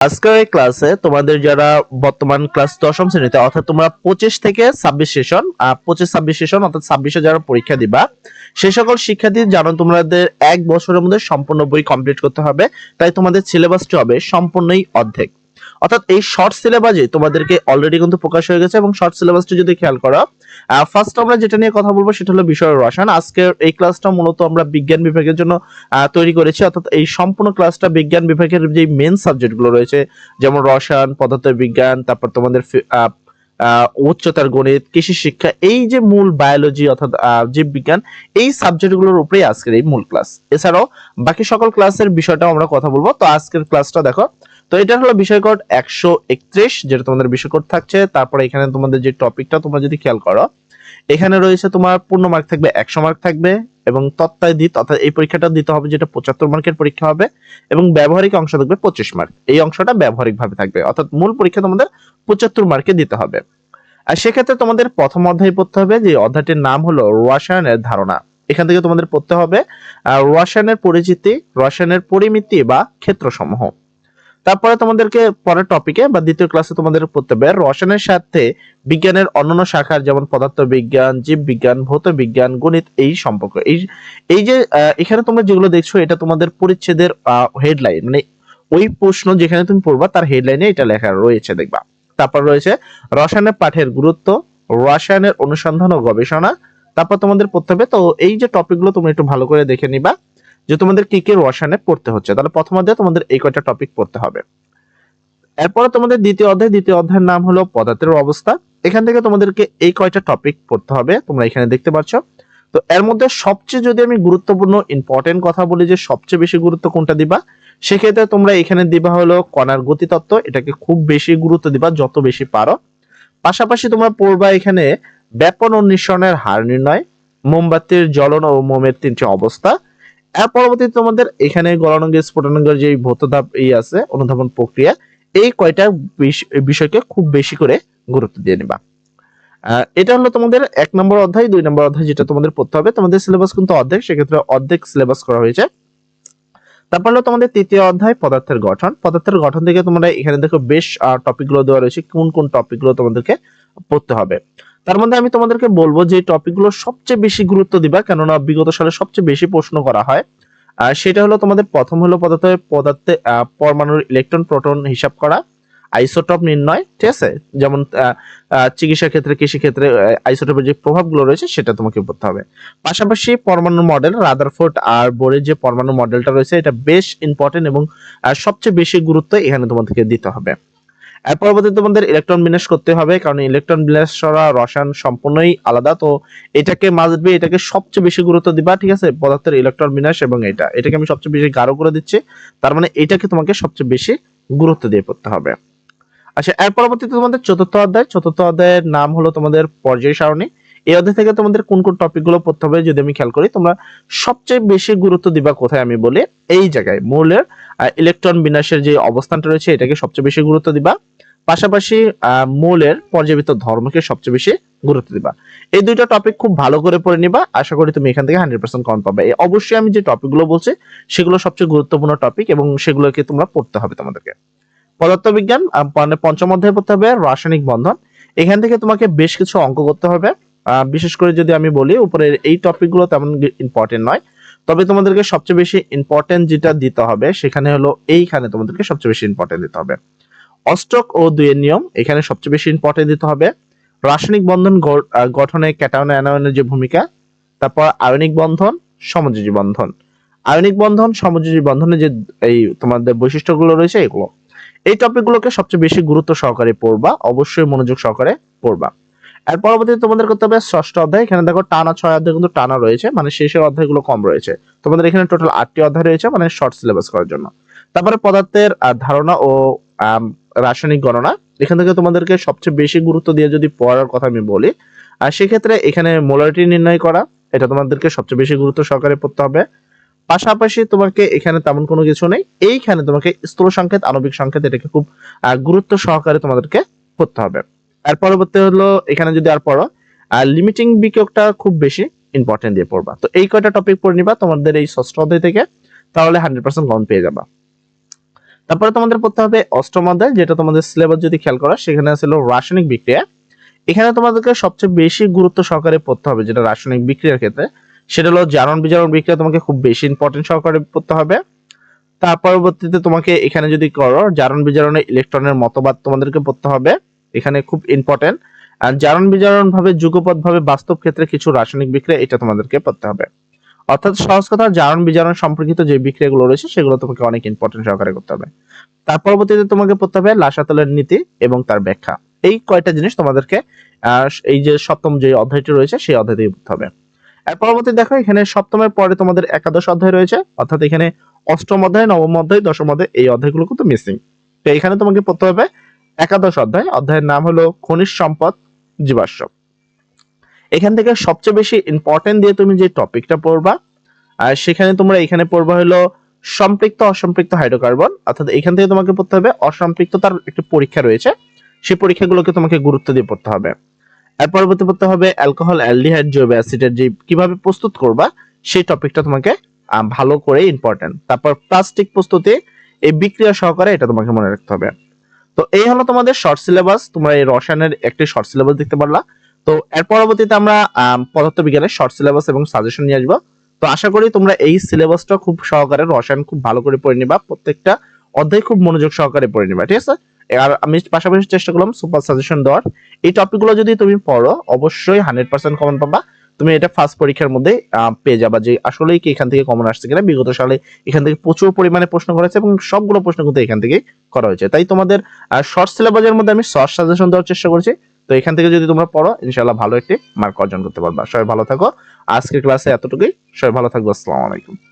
আজকের এই ক্লাসে তোমাদের যারা বর্তমান ক্লাস দশম শ্রেণীতে, অর্থাৎ তোমরা পঁচিশ থেকে ছাব্বিশ সেশন পঁচিশ, ছাব্বিশ সেশন অর্থাৎ ছাব্বিশে যারা পরীক্ষা দিবা, সে সকল শিক্ষার্থী জানো তোমাদের এক বছরের মধ্যে সম্পূর্ণ বই কমপ্লিট করতে হবে, তাই তোমাদের সিলেবাসটি হবে সম্পূর্ণই অর্ধেক। অর্থাৎ এই শর্ট সিলেবাসে তোমাদেরকে অলরেডি কিন্তু প্রকাশ হয়ে গেছে এবং শর্ট সিলেবাসটি যদি খেয়াল করো ফার্স্ট আমরা যেটা নিয়ে কথা বলব সেটা হলো বিষয় রসায়ন। আজকের এই ক্লাসটা মূলত আমরা বিজ্ঞান বিভাগের জন্য তৈরি করেছি। অর্থাৎ এই সম্পূর্ণ ক্লাসটা বিজ্ঞান বিভাগের যে মেন সাবজেক্টগুলো রয়েছে, যেমন রসায়ন পদার্থ বিজ্ঞান তারপর তোমাদের উচ্চতার গণিত, কৃষি শিক্ষা, এই যে মূল বায়োলজি অর্থাৎ জীববিজ্ঞান এই সাবজেক্টগুলোর উপরেই আজকের এই মূল ক্লাস এছাড়াও বাকি সকল ক্লাসের বিষয়টাও আমরা কথা বলব। তো আজকের ক্লাসটা দেখো তো এটা হলো বিষয় কোড একশো একত্রিশ, যেটা তোমাদের বিষয় কোড থাকছে। তারপরে এখানে তোমাদের যে টপিকটা তোমরা যদি খেয়াল করো, এখানে রয়েছে তোমার পূর্ণ মার্ক থাকবে, একশো মার্ক থাকবে এবং তত্ত্বায় দিত অর্থাৎ এই পরীক্ষাটা দিতে হবে যেটা পঁচাত্তর মার্কের পরীক্ষা হবে এবং ব্যবহারিক অংশ থাকবে পঁচিশ মার্ক। এই অংশটা ব্যবহারিক ভাবে থাকবে, অর্থাৎ মূল পরীক্ষা তোমাদের পঁচাত্তর মার্কে দিতে হবে। আর সেক্ষেত্রে তোমাদের প্রথম অধ্যায় পড়তে হবে যে অধ্যায়টির নাম হলো রসায়নের ধারণা। এখান থেকে তোমাদের পড়তে হবে রসায়নের পরিচিতি, রসায়নের পরিমিতি বা ক্ষেত্রসমূহ। তারপরে তোমাদেরকে পরের টপিকে বা দ্বিতীয় ক্লাসে তোমাদের পড়তে হবে রসায়নের সাথে বিজ্ঞানের অন্যান্য শাখার যেমন পদার্থ বিজ্ঞান জীব বিজ্ঞান ভৌত বিজ্ঞান গণিত এই সম্পর্ক। এই এই যে এখানে তোমরা যেগুলো দেখছ এটা তোমাদের পরিচ্ছেদের হেডলাইন মানে ওই প্রশ্ন যেখানে তুমি পড়বা তার হেডলাইনে এটা লেখা রয়েছে দেখবা। তারপর রয়েছে রসায়নের পাঠের গুরুত্ব, রসায়নের অনুসন্ধান ও গবেষণা, তারপর তোমাদের পড়তে হবে। তো এই যে টপিকগুলো তুমি একটু ভালো করে দেখে নিবা। যে তোমাদের কি কি রসায়নে পড়তে হচ্ছে? তাহলে প্রথম অধ্যায়ে তোমাদের এই কয়টা টপিক পড়তে হবে। এরপরে তোমাদের দ্বিতীয় অধ্যায়, দ্বিতীয় অধ্যায়ের নাম হলো পদার্থের অবস্থা। এখান থেকে তোমাদেরকে এই কয়টা টপিক পড়তে হবে, তোমরা এখানে দেখতে পাচ্ছ তো এর মধ্যে সবচেয়ে যদি আমি গুরুত্বপূর্ণ ইম্পর্টেন্ট কথা বলি যে সবচেয়ে বেশি গুরুত্ব কোনটা দিবা, সেক্ষেত্রে তোমরা এখানে দিবা হলো কণার গতিতত্ত্ব, এটাকে খুব বেশি গুরুত্ব দিবা যত বেশি পারো। পাশাপাশি তোমরা পড়বা এখানে ব্যাপন ও হার নির্ণয়, মোমবাতির জ্বলন ও মোমের তিনটি অবস্থা। এর পরবর্তীতে তোমাদের এখানে গলনাঙ্গের স্ফুটনাঙ্গের যে ভৌতধাপ এই আছে, অনুধাবন প্রক্রিয়া, এই কয়টা বিষয়কে খুব বেশি করে গুরুত্ব দিয়ে নিবা। এটা হলো তোমাদের এক নম্বর অধ্যায়, দুই নম্বর অধ্যায় যেটা তোমাদের পড়তে হবে। তোমাদের সিলেবাস কিন্তু অর্ধেক, সেক্ষেত্রে অর্ধেক সিলেবাস করা হয়েছে। তারপর হলো তোমাদের তৃতীয় অধ্যায়, পদার্থের গঠন। পদার্থের গঠন থেকে তোমরা এখানে দেখো বেশ টপিকগুলো দেওয়া রয়েছে, কোন কোন টপিকগুলো তোমাদেরকে পড়তে হবে। তার মধ্যে আমি তোমাদেরকে বলব যে টপিকগুলো সবচেয়ে বেশি গুরুত্ব দিবা, কেননা বিগত সালে সবচেয়ে বেশি প্রশ্ন করা হয়। আর সেটা হলো তোমাদের প্রথম হলো পদার্থ পদার্থে পরমাণুর ইলেকট্রন প্রোটন হিসাব করা আইসোটপ নির্ণয়, ঠিক আছে? যেমন চিকিৎসা ক্ষেত্রে কৃষি ক্ষেত্রে আইসোটপের যে প্রভাবগুলো রয়েছে সেটা তোমাকে পড়তে হবে। পাশাপাশি পরমাণু মডেল রাদারফোর্ড আর বোরের যে পরমাণু মডেলটা রয়েছে, এটা বেশ ইম্পর্টেন্ট এবং সবচেয়ে বেশি গুরুত্ব এখানে তোমাদেরকে দিতে হবে। এর পরবর্তীতে তোমাদের ইলেকট্রন বিন্যাস করতে হবে, কারণ ইলেকট্রন বিন্যাস করা রসায়ন সম্পূর্ণই আলাদা। তো এটাকে মাঝবে এটাকে সবচেয়ে বেশি গুরুত্ব দিবা, ঠিক আছে? পদার্থের ইলেকট্রন বিন্যাস এবং এটা। এটাকে আমি সবচেয়ে বেশি গাঢ় করে দিচ্ছি। তার মানে এটাকে তোমাকে সবচেয়ে বেশি গুরুত্ব দিয়ে পড়তে হবে। আচ্ছা এর পরবর্তীতে তোমাদের চতুর্থ অধ্যায়। চতুর্থ অধ্যায়ের নাম হলো তোমাদের পর্যায় সারণী। এই অধ্যায় থেকে তোমাদের কোন কোন টপিকগুলো পড়তে হবে যদি আমি খেয়াল করি, তোমরা সবচেয়ে বেশি গুরুত্ব দিবা কোথায় আমি বলি? এই জায়গায়, মৌলের ইলেকট্রন বিন্যাসের যে অবস্থানটা রয়েছে, এটাকে সবচেয়ে বেশি গুরুত্ব দিবা। পাশাপাশি মৌলের পর্যাবৃত্ত ধর্মকে সবচেয়ে বেশি গুরুত্ব দিবা। এই দুইটা টপিক খুব ভালো করে পড়ে নিবা। আশা করি তুমি এখান থেকে হান্ড্রেড পার্সেন্ট কম পাবে। অবশ্যই আমি যে টপিকগুলো বলছি, সেগুলো সবচেয়ে গুরুত্বপূর্ণ টপিক এবং সেগুলোকে তোমরা পড়তে হবে তোমাদেরকে। পদার্থবিজ্ঞান পঞ্চম অধ্যায় পড়তে হবে, রাসায়নিক বন্ধন। এখান থেকে তোমাকে বেশ কিছু অঙ্ক করতে হবে। বিশেষ করে যদি আমি বলি, উপরের এই টপিকগুলো তেমন ইম্পর্টেন্ট নয়। তবে তোমাদেরকে সবচেয়ে বেশি ইম্পর্টেন্ট যেটা দিতে হবে, সেখানে হলো এইখানে তোমাদেরকে সবচেয়ে বেশি ইম্পর্টেন্ট দিতে হবে। অষ্টক ও দুইয়ের নিয়ম, এখানে সবচেয়ে বেশি ইম্পর্টেন্ট দিতে হবে। রাসায়নিক বন্ধন গঠনে ক্যাটায়ন অ্যানায়নের যে ভূমিকা, তারপর আয়নিক বন্ধন, সমযোজী বন্ধন। আয়নিক বন্ধন, সমযোজী বন্ধনে যে এই তোমাদের বৈশিষ্ট্যগুলো রয়েছে, এগুলো। এই টপিকগুলোকে সবচেয়ে বেশি গুরুত্ব সহকারে পড়বা, অবশ্যই মনোযোগ সহকারে পড়বা। এর পরবর্তীতে তোমাদের করতে হবে ষষ্ঠ অধ্যায়। এখানে দেখো টানা ছয় অধ্যায় কিন্তু টানা রয়েছে মানে শেষের অধ্যায়গুলো কম রয়েছে। তোমাদের এখানে টোটাল আটটি অধ্যায় রয়েছে মানে শর্ট সিলেবাস করার জন্য। তারপরে পদার্থের ধারণা ও রাসায়নিক গণনা। এখান থেকে তোমাদেরকে সবচেয়ে বেশি গুরুত্ব দিয়ে যদি পড়ার কথা আমি বলি, আর সেক্ষেত্রে এখানে মোলারিটি নির্ণয় করা, এটা তোমাদেরকে সবচেয়ে বেশি গুরুত্ব সহকারে পড়তে হবে। পাশাপাশি তোমাকে এখানে তেমন কোনো কিছু নেই, এইখানে তোমাকে স্থূল সংকেত, আণবিক সংকেত, এটাকে খুব গুরুত্ব সহকারে তোমাদেরকে পড়তে হবে। এর পরবর্তী হলো, এখানে যদি আর পড়ো, আর লিমিটিং বিকটা খুব বেশি ইম্পর্টেন্ট দিয়ে পড়বা। তো এই কয়টা টপিক পড়ে নিবা তোমাদের এই ষষ্ঠ অধ্যায় থেকে, তাহলে হান্ড্রেড পার্সেন্ট কমন পেয়ে যাবা। তারপরে তোমাদের পড়তে হবে অষ্টম অধ্যায়, যেটা তোমাদের সিলেবাস যদি খেয়াল করো, সেখানে ছিল রাসায়নিক বিক্রিয়া। এখানে তোমাদেরকে সবচেয়ে বেশি গুরুত্ব সহকারে পড়তে হবে যেটা রাসায়নিক বিক্রিয়ার ক্ষেত্রে, সেটা হলো জারণ বিজারণ বিক্রিয়া তোমাকে খুব বেশি ইম্পর্টেন্ট সহকারে পড়তে হবে। তার পরবর্তীতে তোমাকে এখানে যদি করো, জারণ বিজারণে ইলেকট্রনের মতবাদ তোমাদেরকে পড়তে হবে। এখানে খুব ইম্পর্টেন্ট আর জারণ বিজারণ ভাবে যুগপৎ ভাবে বাস্তব ক্ষেত্রে কিছু রাসায়নিক বিক্রিয়া, এটা তোমাদেরকে পড়তে হবে। অর্থাৎ সহজ কথা জারণ বিজারণ সম্পর্কিত যে বিক্রিয়াগুলো রয়েছে, সেগুলো তোমাকে অনেক ইম্পর্টেন্ট সহকারে করতে হবে। তার পরবর্তীতে তোমাকে পড়তে হবে লাসাতলের নীতি এবং তার ব্যাখ্যা। এই কয়টা জিনিস তোমাদেরকে এই যে সপ্তম যে অধ্যায়টি রয়েছে, সেই অধ্যায় থেকে পড়তে হবে। এর পরবর্তী দেখো, এখানে সপ্তমের পরে তোমাদের একাদশ অধ্যায় রয়েছে, অর্থাৎ এখানে অষ্টম অধ্যায়, নবম অধ্যায়, দশম অধ্যায়, এই অধ্যায়গুলো কিন্তু মিসিং তো এখানে তোমাকে পড়তে হবে একাদশ অধ্যায়, অধ্যায়ের নাম হলো খনিজ সম্পদ জীবাশ্ম। এখান থেকে সবচেয়ে বেশি ইম্পর্টেন্ট দিয়ে তুমি যে টপিকটা পড়বা, আর সেখানে তোমরা এখানে পড়বা হলো সম্পৃক্ত, অসম্পৃক্ত হাইড্রোকার্বন অর্থাৎ এখান থেকে তোমাকে পড়তে হবে অসম্পৃক্ততার একটি পরীক্ষা রয়েছে। সেই পরীক্ষাগুলোকে তোমাকে গুরুত্ব দিয়ে পড়তে হবে। এর পরবর্তী পড়তে হবে অ্যালকোহল অ্যালডিহাইড জৈব অ্যাসিডের যে কীভাবে প্রস্তুত করবা, সেই টপিকটা তোমাকে ভালো করে ইম্পর্টেন্ট তারপর প্লাস্টিক প্রস্তুতি, এই বিক্রিয়া সহকারে এটা তোমাকে মনে রাখতে হবে। তো এই হলো তোমাদের শর্ট সিলেবাস তোমরা এই রসায়নের একটি শর্ট সিলেবাস দেখতে পারলা। তো এর পরবর্তীতে আমরা আম, পদার্থবিজ্ঞানের শর্ট সিলেবাস এবং সাজেশন নিয়ে আসব। তো আশা করি তোমরা এই সিলেবাসটা খুব সহকারে রসায়ন খুব ভালো করে পড়ে নিবা। প্রত্যেকটা অধ্যায় খুব মনোযোগ সহকারে পড়ে নিবা ঠিক আছে? আর আমি পাশাপাশি চেষ্টা করলাম সুপার সাজেশন দেওয়ার। এই টপিকগুলো যদি তুমি পড়ো অবশ্যই হান্ড্রেড পার্সেন্ট কমন পাবা। তুমি এটা ফার্স্ট পরীক্ষার মধ্যে পেয়ে যাবা যে আসলেই কি এখান থেকে কমন আসছে কিনা। বিগত সালে এখান থেকে প্রচুর পরিমাণে প্রশ্ন করা হয়েছে এবং সবগুলো প্রশ্ন কিন্তু এখান থেকে করা হয়েছে। তাই তোমাদের শর্ট সিলেবাসের মধ্যে আমি শর্ট সাজেশন দেওয়ার চেষ্টা করছি। তো এখান থেকে যদি তোমরা পড়ো, ইনশাআল্লাহ ভালো একটি মার্ক অর্জন করতে পারবা। সবাই ভালো থাকো। আজকের ক্লাসে এতটুকুই। সবাই ভালো থাকব আসসালামু আলাইকুম।